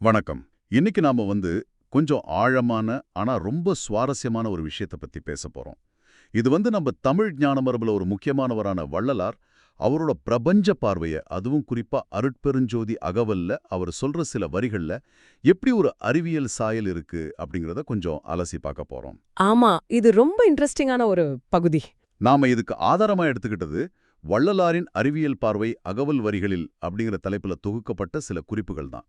வணக்கம். இன்னைக்கு நாம வந்து கொஞ்சம் ஆழமான ஆனா ரொம்ப சுவாரஸ்யமான ஒரு விஷயத்தை பத்தி பேச போறோம். இது வந்து நம்ம தமிழ் ஞான மரபுல ஒரு முக்கியமானவரான வள்ளலார் அவரோட பிரபஞ்ச பார்வைய அதுவும் குறிப்பா அருட்பெருஞ்சோதி அகவல்ல அவர் சொல்ற சில வரிகள்ல எப்படி ஒரு அறிவியல் சாயல் இருக்கு அப்படிங்கறத கொஞ்சம் அலசி பார்க்க போறோம். ஆமா இது ரொம்ப இன்ட்ரெஸ்டிங்கான ஒரு பகுதி. நாம இதுக்கு ஆதாரமா எடுத்துக்கிட்டது வள்ளலாரின் அறிவியல் பார்வை அகவல் வரிகளில் அப்படிங்கிற தலைப்புல தொகுக்கப்பட்ட சில குறிப்புகள் தான்.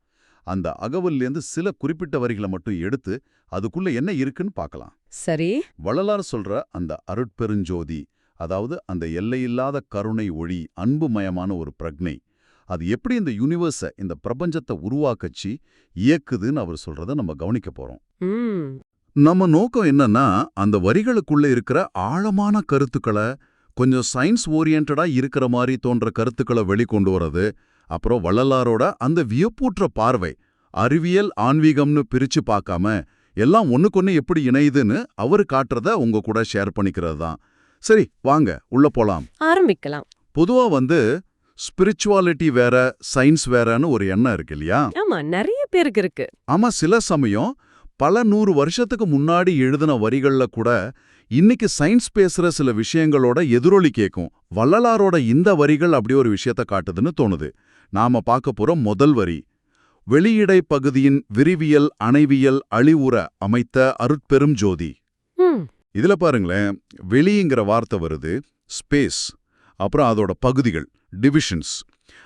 அந்த அகவல்லேருந்து சில குறிப்பிட்ட வரிகளை மட்டும் எடுத்து அதுக்குள்ள என்ன இருக்குன்னு பார்க்கலாம் சரி. வள்ளலார் சொல்ற அந்த அருட்பெருஞ்சோதி அதாவது அந்த எல்லையில்லாத கருணை ஒளி அன்புமயமான ஒரு பிரக்ஞை அது எப்படி இந்த யூனிவர்ஸை இந்த பிரபஞ்சத்தை உருவாக்கச்சு இயக்குதுன்னு அவர் சொல்றத நம்ம கவனிக்க போறோம். நம்ம நோக்கம் என்னன்னா அந்த வரிகளுக்குள்ள இருக்கிற ஆழமான கருத்துக்களை கொஞ்சம் சயின்ஸ் ஓரியன்டா இருக்கிற மாதிரி தோன்ற கருத்துக்களை வெளிக்கொண்டு வர்றது அப்புறம் வள்ளலாரோட அந்த வியப்பூற்ற பார்வை அறிவியல் ஆன்மீகம்னு பிரிச்சு பார்க்காம எல்லாம் ஒண்ணுக்கொன்னு எப்படி இணையுதுன்னு அவரு காட்டுறத உங்க கூட ஷேர் பண்ணிக்கிறது தான். சரி வாங்க உள்ள போலாம். ஆரம்பிக்கலாம். பொதுவா வந்து ஸ்பிரிச்சுவாலிட்டி வேற சயின்ஸ் வேறன்னு ஒரு எண்ணம் இருக்கு இல்லையா? ஆமா நிறைய பேருக்கு இருக்கு. ஆமா சில சமயம் பல நூறு வருஷத்துக்கு முன்னாடி எழுதின வரிகள்ல கூட இன்னைக்கு சயின்ஸ் பேசுற சில விஷயங்களோட எதிரொலி கேட்கும் வள்ளலாரோட இந்த வரிகள் அப்படி ஒரு விஷயத்த காட்டுதுன்னு தோணுது. நாம பார்க்க போற முதல் வரி. வெளியிடை பகுதியின் விரிவியல் அணைவியல் அழிவுற அமைத்த அருட்பெரும் ஜோதி. இதுல பாருங்களேன் வெளிங்கிற வார்த்தை வருது ஸ்பேஸ் அப்புறம் அதோட பகுதிகள் டிவிஷன்ஸ்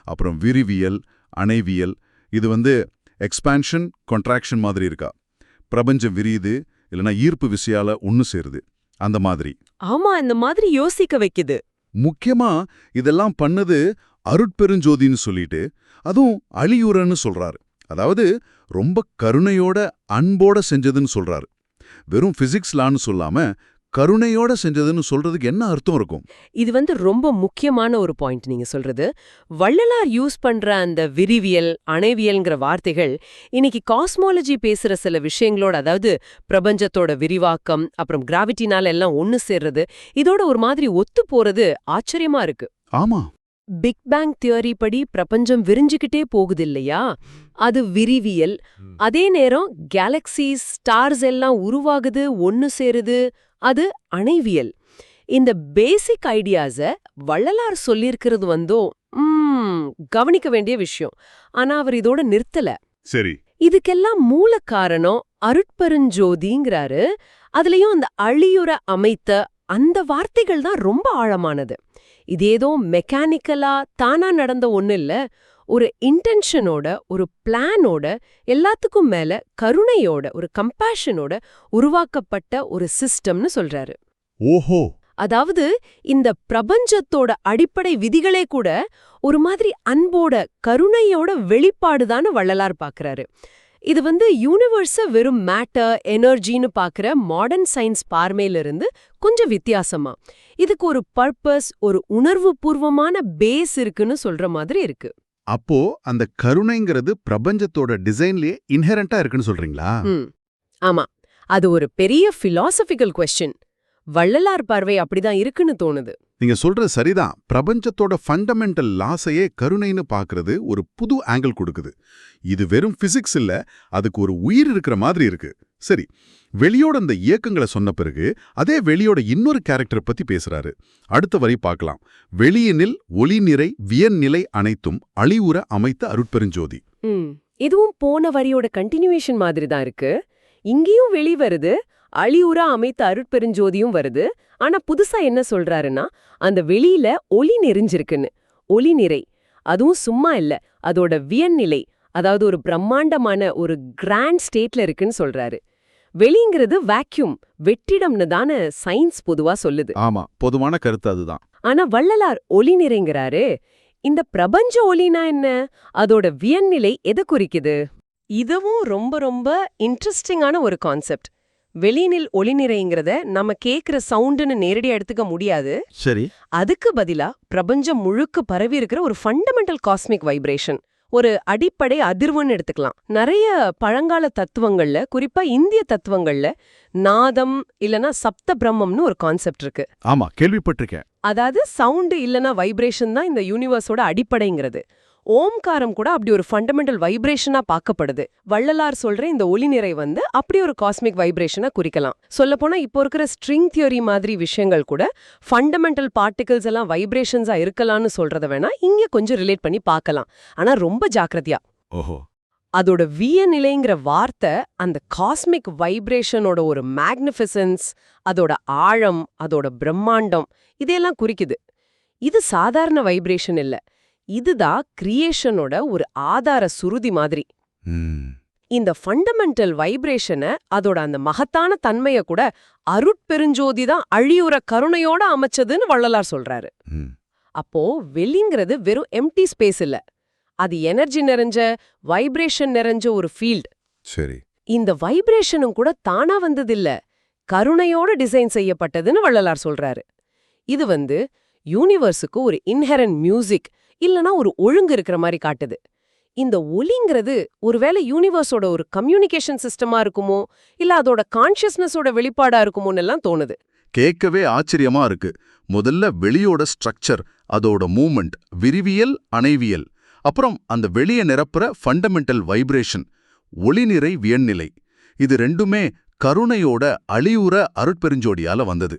அப்புறம் விரிவியல் அணைவியல் இது வந்து எக்ஸ்பான்ஷன் கொன்ட்ராக்ஷன் மாதிரி இருக்கா. பிரபஞ்சம் விரியுது இல்லைன்னா ஈர்ப்பு விசையால ஒன்று சேருது அந்த மாதிரி. ஆமா இந்த மாதிரி யோசிக்க வைக்குது. முக்கியமா இதெல்லாம் பண்ணது அருட்பெருஞ்சோதின்னு சொல்லிட்டு அதுவும் அழியுறன்னு சொல்றாரு. அதாவது ரொம்ப கருணையோட அன்போட செஞ்சதுன்னு சொல்றாரு. வெறும் பிசிக்ஸ்லான்னு சொல்லாம கருணையோட செஞ்சதுன்னு சொல்றதுக்கு என்ன அர்த்தம் இருக்கும்? இது வந்து ரொம்ப முக்கியமான ஒரு பாயிண்ட் நீங்க சொல்றது. வள்ளலார் யூஸ் பண்ற அந்த விரிவியல் அணைவியல்ங்கிற வார்த்தைகள் இன்னைக்கு காஸ்மாலஜி பேசுற சில விஷயங்களோட அதாவது பிரபஞ்சத்தோட விரிவாக்கம் அப்புறம் கிராவிட்டினால எல்லாம் ஒன்னு சேர்றது இதோட ஒரு மாதிரி ஒத்து போறது ஆச்சரியமா இருக்கு. ஆமா. பிக் பேங் தியரி படி பிரபஞ்சம் விரிஞ்சுக்கிட்டே போகுது இல்லையா அது விரிவியல். அதே நேரம் கேலக்சிஸ் ஸ்டார்ஸ் எல்லாம் உருவாகுது ஒன்னு சேருது. அது அணைவியல். இந்த பேசிக் ஐடியாஸ வள்ளலார் சொல்லியிருக்கிறது வந்தோ ம் கவனிக்க வேண்டிய விஷயம். ஆனா அவர் இதோட நிறுத்தல. சரி. இதுக்கெல்லாம் மூல காரணம் அருட்பெருஞ்சோதிங்கிறாரு. அதுலயும் அந்த அழியுற அமைத்த அந்த வார்த்தைகள் தான் ரொம்ப ஆழமானது. இது ஏதோ மெக்கானிக்கலா தானா நடந்த ஒண்ணு இல்ல ஒரு இன்டென்ஷனோட ஒரு பிளானோட எல்லாத்துக்கும் மேல கருணையோட ஒரு கம்பேஷனோட உருவாக்கப்பட்ட ஒரு சிஸ்டம்னு சொல்றாரு. ஓஹோ! அதாவது இந்த பிரபஞ்சத்தோட அடிப்படை விதிகளே கூட ஒரு மாதிரி அன்போட கருணையோட வெளிப்பாடுதான்னு வள்ளலார் பாக்குறாரு. இது வந்து யூனிவர்ஸ வெறும் மேட்டர் எனர்ஜின்னு பாக்குற மாடர்ன் சயின்ஸ் பார்மையிலிருந்து கொஞ்சம் வித்தியாசமா. இதுக்கு ஒரு பர்பஸ் ஒரு உணர்வு பூர்வமான பேஸ் இருக்குன்னு சொல்ற மாதிரி இருக்கு. அப்போ அந்த கருணைங்கிறது பிரபஞ்சத்தோட டிசைன்லயே இன்ஹெரண்டா இருக்குன்னு சொல்றீங்களா? ஆமா. அது ஒரு பெரிய பிலாசபிக்கல் கொஸ்டின் வள்ளலார் பார்வை அப்படிதான் இருக்குன்னு தோணுது. நீங்க சொல்றது சரிதான். பிரபஞ்சத்தோட ஃபண்டமெண்டல் லாஸையே கருணைன்னு பார்க்கறது ஒரு புது ஆங்கிள் கொடுக்குது. இது வெறும் பிசிக்ஸ் இல்ல அதுக்கு ஒரு உயிர் இருக்கிற மாதிரி இருக்கு. சரி வெளியோட அந்த இயக்கங்களை சொன்ன பிறகு அதே வெளியோட இன்னொரு கேரக்டர் பத்தி பேசுறாரு. அடுத்த வரி பார்க்கலாம். வெளியினில் ஒளி நிறை வியன் நிலை அனைத்தும் அழிவுற அமைத்த அருட்பெருஞ்சோதி. இதுவும் போன வரியோட கண்டினியூவேஷன் மாதிரி தான் இருக்கு. இங்கேயும் வெளி வருது அழிவுற அமைத்த அருட்பெருஞ்சோதியும் வருது. ஆனா புதுசா என்ன சொல்றாருன்னா அந்த வெளியில ஒளி நெறிஞ்சிருக்குன்னு ஒளி நிறை. அதுவும் சும்மா இல்ல. அதோட வியன்நிலை அதாவது ஒரு பிரம்மாண்டமான ஒரு கிராண்ட் ஸ்டேட்ல இருக்குன்னு சொல்றாரு. வெளிங்கிறது வேக்யூம் வெற்றிடம்னு தானே சயின்ஸ் பொதுவா சொல்லுது. ஆமா. பொதுவான கருத்து அதுதான். ஆனா வள்ளலார் ஒளி நிறைங்கிறாரே. இந்த பிரபஞ்ச ஒளினா என்ன? அதோட வியன்நிலை எதை குறிக்குது? இதுவும் ரொம்ப ரொம்ப இன்ட்ரெஸ்டிங்கான ஒரு கான்செப்ட் வெளியினில் ஒளி நிறைங்கிறத நம்ம கேக்குற சவுண்டுன்னு நேரடியா எடுத்துக்க முடியாது. சரி. அதுக்கு பதிலா பிரபஞ்சம் முழுக்க பரவி இருக்கிற ஒரு ஃபண்டமெண்டல் காஸ்மிக் வைப்ரேஷன் ஒரு அடிப்படை அதிர்வுன்னு எடுத்துக்கலாம். நிறைய பழங்கால தத்துவங்கள்ல குறிப்பா இந்திய தத்துவங்கள்ல நாதம் இல்லனா சப்த பிரம்மம்னு ஒரு கான்செப்ட் இருக்கு. ஆமா கேள்விப்பட்டிருக்கேன். அதாவது சவுண்டு இல்லனா வைப்ரேஷன் தான் இந்த யூனிவர்ஸோட அடிப்படைங்கிறது. ஓம்காரம் கூட அப்படி ஒரு ஃபண்டமெண்டல் வைப்ரேஷனா பார்க்கப்படுது. வள்ளலார் சொல்ற இந்த ஒளிநிறை வந்து அப்படி ஒரு காஸ்மிக் வைப்ரேஷனா குறிக்கலாம். சொல்லப்போனா இப்போ இருக்கிற ஸ்ட்ரிங் தியரி மாதிரி விஷயங்கள் கூட ஃபண்டமெண்டல் பார்ட்டிகல்ஸ் எல்லாம் வைப்ரேஷன்ஸா இருக்கலாம்னு சொல்றத வேணா இங்க கொஞ்சம் ரிலேட் பண்ணி பார்க்கலாம். ஆனா ரொம்ப ஜாக்கிரதையா. ஓஹோ. அதோட விய நிலைங்கிற வார்த்தை அந்த காஸ்மிக் வைப்ரேஷனோட ஒரு மேக்னிஃபிசன்ஸ் அதோட ஆழம் அதோட பிரம்மாண்டம் இதையெல்லாம் குறிக்குது. இது சாதாரண வைப்ரேஷன் இல்ல. இதுதான் கிரியேஷனோட ஒரு ஆதார சுருதி மாதிரி. இந்த ஃபண்டமெண்டல் வைப்ரேஷனை அதோட அந்த மகத்தான தன்மைய கூட அருட்பெருஞ்சோதி தான் அழியுற கருணையோட அமைச்சதுன்னு வள்ளலார் சொல்றாரு. அப்போ வெளிங்கிறது வெறும் எம்டி ஸ்பேஸ் இல்ல. அது எனர்ஜி நிறைஞ்ச வைப்ரேஷன் நிறைஞ்ச ஒரு ஃபீல்ட் சரி. இந்த வைப்ரேஷனும் கூட தானா வந்ததில்ல. கருணையோட டிசைன் செய்யப்பட்டதுன்னு வள்ளலார் சொல்றாரு. இது வந்து யூனிவர்ஸுக்கு ஒரு இன்ஹெரன் மியூசிக் இல்லனா ஒரு ஒழுங்கு இருக்கிற மாதிரி காட்டுது. இந்த ஒலிங்கிறது ஒருவேளை யூனிவர்ஸோட ஒரு கம்யூனிகேஷன் சிஸ்டமா இருக்குமோ இல்ல அதோட கான்ஷியஸ்னஸோட வெளிப்பாடா இருக்குமோன்னு எல்லாம் தோணுது. கேட்கவே ஆச்சரியமா இருக்கு. முதல்ல வெளியோட ஸ்ட்ரக்சர் அதோட மூமெண்ட் விரிவியல் அணைவியல். அப்புறம் அந்த வெளிய நிரப்புற ஃபண்டமெண்டல் வைப்ரேஷன் ஒளிநிறை வியன்நிலை இது ரெண்டுமே கருணையோட அழியுற அருட்பெருஞ்சோடியால வந்தது.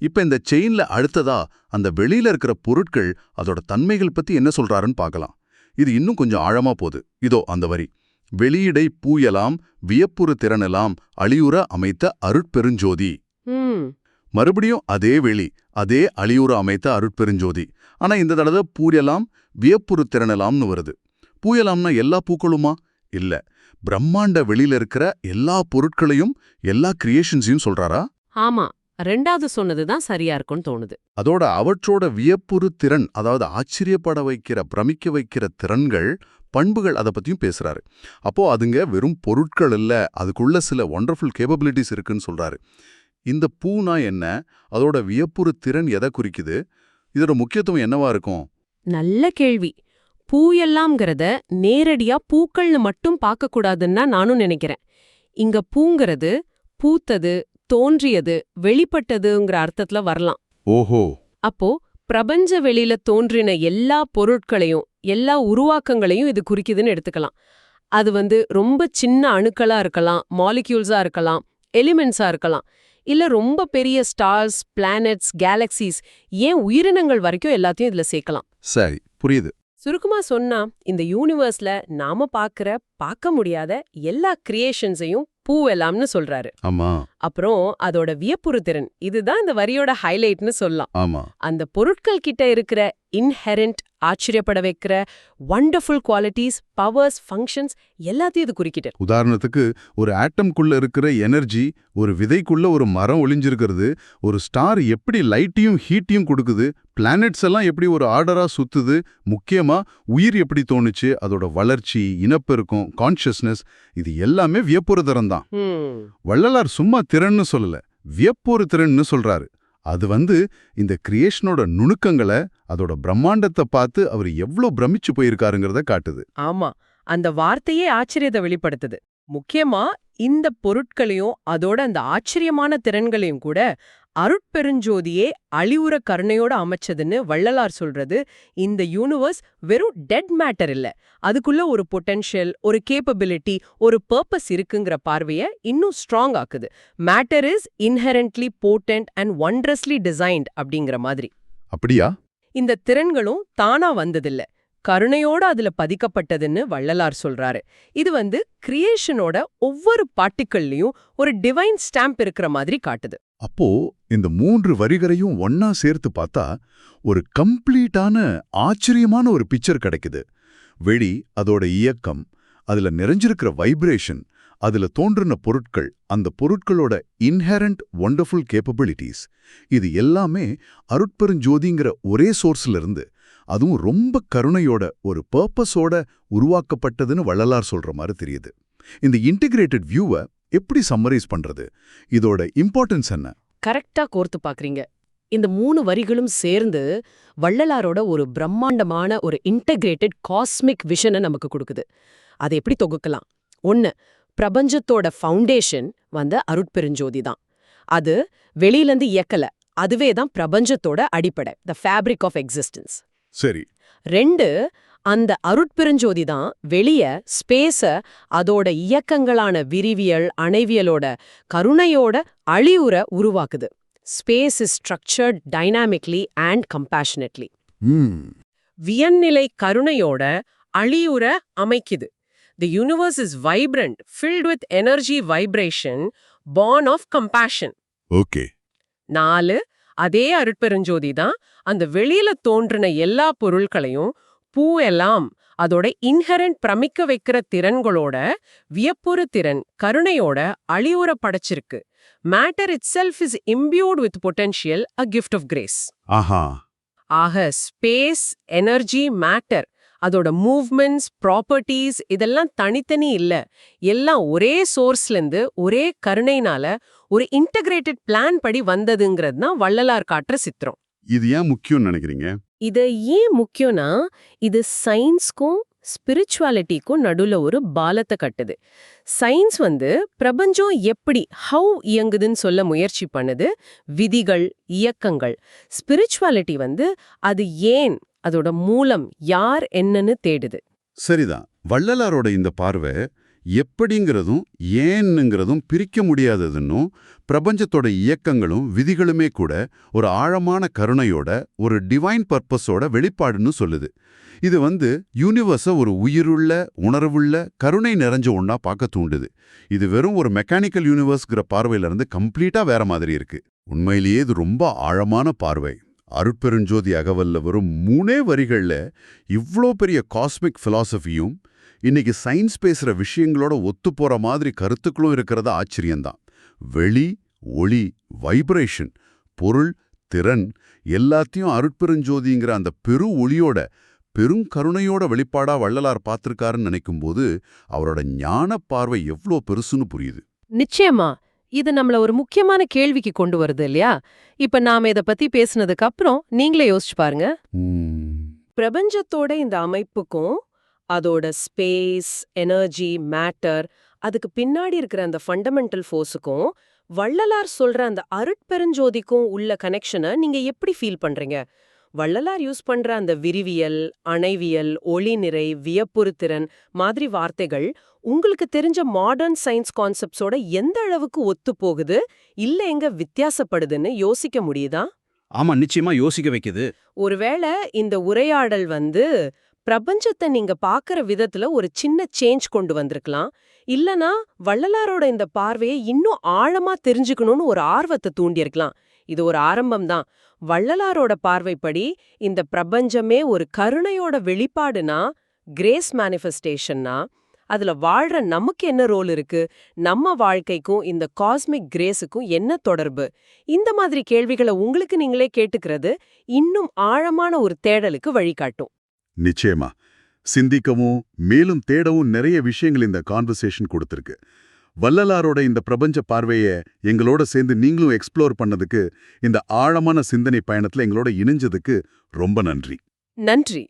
இப்ப இந்த செயின்ல அடுத்ததா அந்த வெளியில இருக்கிற பொருட்கள் அதோட தன்மைகள் பத்தி என்ன சொல்றாருன்னு பார்க்கலாம். இது இன்னும் கொஞ்சம் ஆழமா போகுது. இதோ அந்த வரி. வெளியிடை பூயலாம் வியப்புறு திறனலாம் அழியுற அமைத்த அருட்பெருஞ்சோதி. மறுபடியும் அதே வெளி அதே அழியுற அமைத்த அருட்பெருஞ்சோதி. ஆனா இந்த தடவை பூயலாம் வியப்புறு திறனலாம்னு வருது. பூயலாம்னா எல்லா பூக்களுமா? இல்ல. பிரம்மாண்ட வெளியில இருக்கிற எல்லா பொருட்களையும் எல்லா கிரியேஷன்ஸையும் சொல்றாரா? ஆமா. ரெண்டாவது சொன்னதுதான் சரியா இருக்கும்னு தோணுது. அதோட அவற்றோட வியப்புறு திறன் அதாவது ஆச்சரியப்பட வைக்கிற பிரமிக்க வைக்கிற திறன்கள் பண்புகள் அதை பத்தியும் பேசுறாரு. அப்போ அதுங்க வெறும் பொருட்கள் இல்ல அதுக்குள்ள சில ஒண்டர்ஃபுல் கேப்பபிலிட்டிஸ் இருக்குன்னு சொல்றாரு. இந்த பூனா என்ன? அதோட வியப்புறு திறன் எதை குறிக்குது? இதோட முக்கியத்துவம் என்னவா இருக்கும்? நல்ல கேள்வி. பூயெல்லாம்ங்கிறத நேரடியா பூக்கள்னு மட்டும் பார்க்க கூடாதுன்னா நானும் நினைக்கிறேன். இங்க பூங்கிறது பூத்தது தோன்றியது வெளிப்பட்டதுங்கிற அர்த்தத்துல வரலாம். ஓஹோ. அப்போ பிரபஞ்ச வெளியில தோன்றின எல்லா பொருட்களையும் எல்லா உருவாக்கங்களையும் இது குறிக்குதுன்னு எடுத்துக்கலாம். அது வந்து ரொம்ப சின்ன அணுக்களா இருக்கலாம் மாலிக்யூல்ஸா இருக்கலாம் எலிமெண்ட்ஸா இருக்கலாம். இல்ல ரொம்ப பெரிய ஸ்டார்ஸ் பிளானட்ஸ் கேலக்சிஸ் ஏன் உயிரினங்கள் வரைக்கும் எல்லாத்தையும் இதுல சேர்க்கலாம்? சரி புரியுது. சுருக்கமா சொன்னா இந்த யூனிவர்ஸ்ல நாம பாக்குற பார்க்க முடியாத எல்லா கிரியேஷன்ஸையும் பூவெல்லாம்னு சொல்றாரு. ஆமா. அப்புறம் அதோட வியப்புறுதிறன் இதுதான் இந்த வரியோட ஹைலைட்னு சொல்லலாம். ஆமா. அந்த பொருட்கள் கிட்ட இருக்கிற இன்ஹெரண்ட் ஆச்சரியப்பட வைக்கிற வண்டர்ஃபுல் குவாலிட்டிஸ் பவர்ஸ் ஃபங்க்ஷன்ஸ் எல்லாத்தையும் இது குறிக்கிட்டு உதாரணத்துக்கு ஒரு ஆட்டம்குள்ள இருக்கிற எனர்ஜி ஒரு விதைக்குள்ள ஒரு மரம் ஒளிஞ்சிருக்கிறது ஒரு ஸ்டார் எப்படி லைட்டையும் ஹீட்டையும் கொடுக்குது பிளானட்ஸ் எல்லாம் எப்படி ஒரு ஆர்டரா சுத்துது முக்கியமா உயிர் எப்படி தோணுச்சு அதோட வளர்ச்சி இனப்பெருக்கம் கான்ஷியஸ்னஸ் இது எல்லாமே வியப்புறு திறன் தான் வள்ளலார் சும்மா திறன்னு சொல்லல வியப்பொரு திறன்னு சொல்றாரு. அது வந்து இந்த கிரியேஷனோட நுணுக்கங்களை அதோட பிரம்மாண்டத்தை பார்த்து அவர் எவ்ளோ பிரமிச்சு போயிருக்காருங்கிறத காட்டுது. ஆமா அந்த வார்த்தையே ஆச்சரியத்தை வெளிப்படுத்துது. முக்கியமா இந்த பொருட்களையும் அதோட அந்த ஆச்சரியமான திறன்களையும் கூட அருட்பெருஞ்சோதியே அழிவுற கருணையோட அமைச்சதுன்னு வள்ளலார் சொல்றது. இந்த யூனிவர்ஸ் வெறும் டெட் மேட்டர் இல்ல. அதுக்குள்ள ஒரு பொட்டென்ஷியல் ஒரு கேப்பபிலிட்டி ஒரு பர்பஸ் இருக்குங்கிற பார்வைய இன்னும் strong ஆக்குது. Matter is inherently potent and wondrously designed அப்படிங்கிற மாதிரி. அப்படியா? இந்த திறன்களும் தானா வந்ததில்ல. கருணையோட அதுல பதிக்கப்பட்டதுன்னு வள்ளலார் சொல்றாரு. இது வந்து கிரியேஷனோட ஒவ்வொரு பார்ட்டிக்கல்லையும் ஒரு டிவைன் ஸ்டாம்ப் இருக்கிற மாதிரி காட்டுது. அப்போ இந்த மூன்று வரிகளையும் ஒன்னா சேர்த்து பார்த்தா ஒரு கம்ப்ளீட்டான ஆச்சரியமான ஒரு பிக்சர் கிடைக்குது. வெளி அதோட இயக்கம் அதுல நிறைஞ்சிருக்கிற வைப்ரேஷன் அதுல தோன்றின பொருட்கள் அந்த பொருட்களோட இன்ஹெரண்ட் ஒண்டர்ஃபுல் கேப்பபிலிட்டிஸ் இது எல்லாமே அருட்பெருஞ்சோதிங்கிற ஒரே சோர்ஸ்ல இருந்து அதுவும் ரொம்ப கருணையோட ஒரு பர்பஸோட உருவாக்கப்பட்டதுன்னு வள்ளலார் சொல்ற மாதிரி தெரியுது. இந்த இன்டிகிரேட்டட் வியூவை எப்படி சம்மரைஸ் பண்றது? இதோட இம்பார்ட்டன்ஸ் என்ன? கரெக்டா கோர்த்து பாக்குறீங்க. இந்த மூணு வரிகளும் சேர்ந்து வள்ளலாரோட ஒரு பிரம்மாண்டமான ஒரு இன்டகிரேட்டட் காஸ்மிக் விஷனை நமக்கு கொடுக்குது. அதை எப்படி தொகுக்கலாம்? ஒன்று பிரபஞ்சத்தோட ஃபவுண்டேஷன் வந்து அருட்பெருஞ்சோதி தான். அது வெளியிலேருந்து இயக்கலை. அதுவே தான் பிரபஞ்சத்தோட அடிப்படை த ஃபேப்ரிக் ஆஃப் எக்ஸிஸ்டன்ஸ் சரி. ரெண்டு அந்த அருட்பெருஞ்சோதி தான் வெளிய ஸ்பேஸ அதோட இயக்கங்களான விரிவியல் அணைவியலோட கருணையோட அழிவுற உருவாக்குது. Space is structured dynamically and compassionately hmm. வியன்நிலை கருணையோட அழியுற அமைக்குது. The universe is vibrant filled with energy vibration born of compassion okay. நாலு அதே அருட்பெருஞ்சோதி தான் அந்த வெளியில தோன்றின எல்லா பொருட்களையும் பூ எல்லாம் அதோட இன்ஹெரண்ட் பிரமிக்க வைக்கிற திறன்களோட வியப்புறு திறன் கருணையோட அழிவுற படைச்சிருக்கு. Matter itself is imbued with potential a gift of grace ஆஹா. ஆக ஸ்பேஸ் எனர்ஜி மேட்டர் அதோட மூவ்மெண்ட்ஸ் ப்ராப்பர்ட்டிஸ் இதெல்லாம் தனித்தனி இல்ல. எல்லாம் ஒரே சோர்ஸ்லேருந்து ஒரே கருணைனால ஒரு இன்டகிரேட்டட் பிளான் படி வந்ததுங்கிறது தான் வள்ளலார் காட்டுற சித்திரம். இது ஏன் முக்கியம்னு நினைக்கிறீங்க? இது ஏன் முக்கியம்னா இது சயின்ஸ்க்கும் ஸ்பிரிச்சுவாலிட்டிக்கும் நடுவுல ஒரு பாலத்தை கட்டுது. சயின்ஸ் வந்து பிரபஞ்சம் எப்படி ஹவு இயங்குதுன்னு சொல்ல முயற்சி பண்ணுது விதிகள் இயக்கங்கள். ஸ்பிரிச்சுவாலிட்டி வந்து அது ஏன் அதோட மூலம் யார் என்னன்னு தேடுது. சரிதான். வள்ளலாரோட இந்த பார்வை எப்படிங்கிறதும் ஏன்னுங்கிறதும் பிரிக்க முடியாததுன்னும் பிரபஞ்சத்தோட இயக்கங்களும் விதிகளுமே கூட ஒரு ஆழமான கருணையோட ஒரு டிவைன் பர்பஸோட வெளிப்பாடுன்னு சொல்லுது. இது வந்து யூனிவர்ஸை ஒரு உயிருள்ள உணர்வுள்ள கருணை நிறைஞ்ச ஒன்றா பார்க்க தூண்டுது. இது வெறும் ஒரு மெக்கானிக்கல் யூனிவர்ஸ்ங்கிற பார்வையிலிருந்து கம்ப்ளீட்டா வேற மாதிரி இருக்கு. உண்மையிலேயே இது ரொம்ப ஆழமான பார்வை. அருட்பெருஞ்சோதி அகவல்ல வரும் மூணே வரிகள்ல இவ்ளோ பெரிய காஸ்மிக் ஃபிலாசபியும் இன்னைக்கு சயின்ஸ் பேசுற விஷயங்களோட ஒத்து போற மாதிரி கருத்துக்களும் இருக்கிறது ஆச்சரியம்தான். வெளி ஒளி வைப்ரேஷன் பொருள் திறன் எல்லாத்தையும் அருட்பெருஞ்சோதிங்கிற அந்த பெரு ஒளியோட பெருங்கருணையோட வெளிப்பாடா வள்ளலார் பார்த்திருக்காருன்னு நினைக்கும்போது அவரோட ஞான பார்வை எவ்ளோ பெருசுன்னு புரியுது. நிச்சயமா. இது நம்மள ஒரு முக்கியமான கேள்விக்கு கொண்டு வருது இல்லையா? இப்ப நாம இத பத்தி பேசுனதுக்கு அப்புறம் நீங்களே யோசிச்சு பாருங்க. பிரபஞ்சத்தோட இந்த அமைப்புக்கும் அதோட ஸ்பேஸ் எனர்ஜி மேட்டர் அதுக்கு பின்னாடி இருக்கிற அந்த ஃபண்டமெண்டல் ஃபோர்ஸுக்கும் வள்ளலார் சொல்ற அந்த அருட்பெருஞ்சோதிக்கும் உள்ள கனெக்ஷனை நீங்க எப்படி ஃபீல் பண்றீங்க? வள்ளலார் யூஸ் பண்ற அந்த விரிவியல் அணைவியல் ஒளிநிறை வியப்புறுத்திறன் மாதிரி வார்த்தைகள் உங்களுக்கு தெரிஞ்ச மாடர்ன் சயின்ஸ் கான்செப்ட்ஸோட எந்த அளவுக்கு ஒத்து போகுது? இல்ல எங்க வித்தியாசப்படுதுன்னு யோசிக்க முடியுதா? ஆமா நிச்சயமா யோசிக்க வைக்குது. ஒருவேளை இந்த உரையாடல் வந்து பிரபஞ்சத்தை நீங்க பாக்குற விதத்துல ஒரு சின்ன சேஞ்ச் கொண்டு வந்திருக்கலாம். இல்லனா வள்ளலாரோட இந்த பார்வையை இன்னும் ஆழமா தெரிஞ்சுக்கணும்னு ஒரு ஆர்வத்தை தூண்டியிருக்கலாம். இது ஒரு ஆரம்பம் தான் வள்ளலாரோட பார்வைப்படி இந்த பிரபஞ்சமே ஒரு கருணையோட வெளிப்பாடுனா கிரேஸ் மேனிஃபெஸ்டேஷன்னா அதுல வாழ்ற நமக்கு என்ன ரோல் இருக்கு? நம்ம வாழ்க்கைக்கும் இந்த காஸ்மிக் கிரேஸுக்கும் என்ன தொடர்பு? இந்த மாதிரி கேள்விகளை உங்களுக்கு நீங்களே கேட்டுக்கிறது இன்னும் ஆழமான ஒரு தேடலுக்கு வழிகாட்டும். நிச்சயமா. சிந்திக்கவும் மேலும் தேடவும் நிறைய விஷயங்கள் இந்த கான்வர்சேஷன் கொடுத்திருக்கு. வள்ளலாரோட இந்த பிரபஞ்ச பார்வையை எங்களோட சேர்ந்து நீங்களும் எக்ஸ்ப்ளோர் பண்ணதுக்கு இந்த ஆழமான சிந்தனை பயணத்துல எங்களோட இணைஞ்சதுக்கு ரொம்ப நன்றி. நன்றி.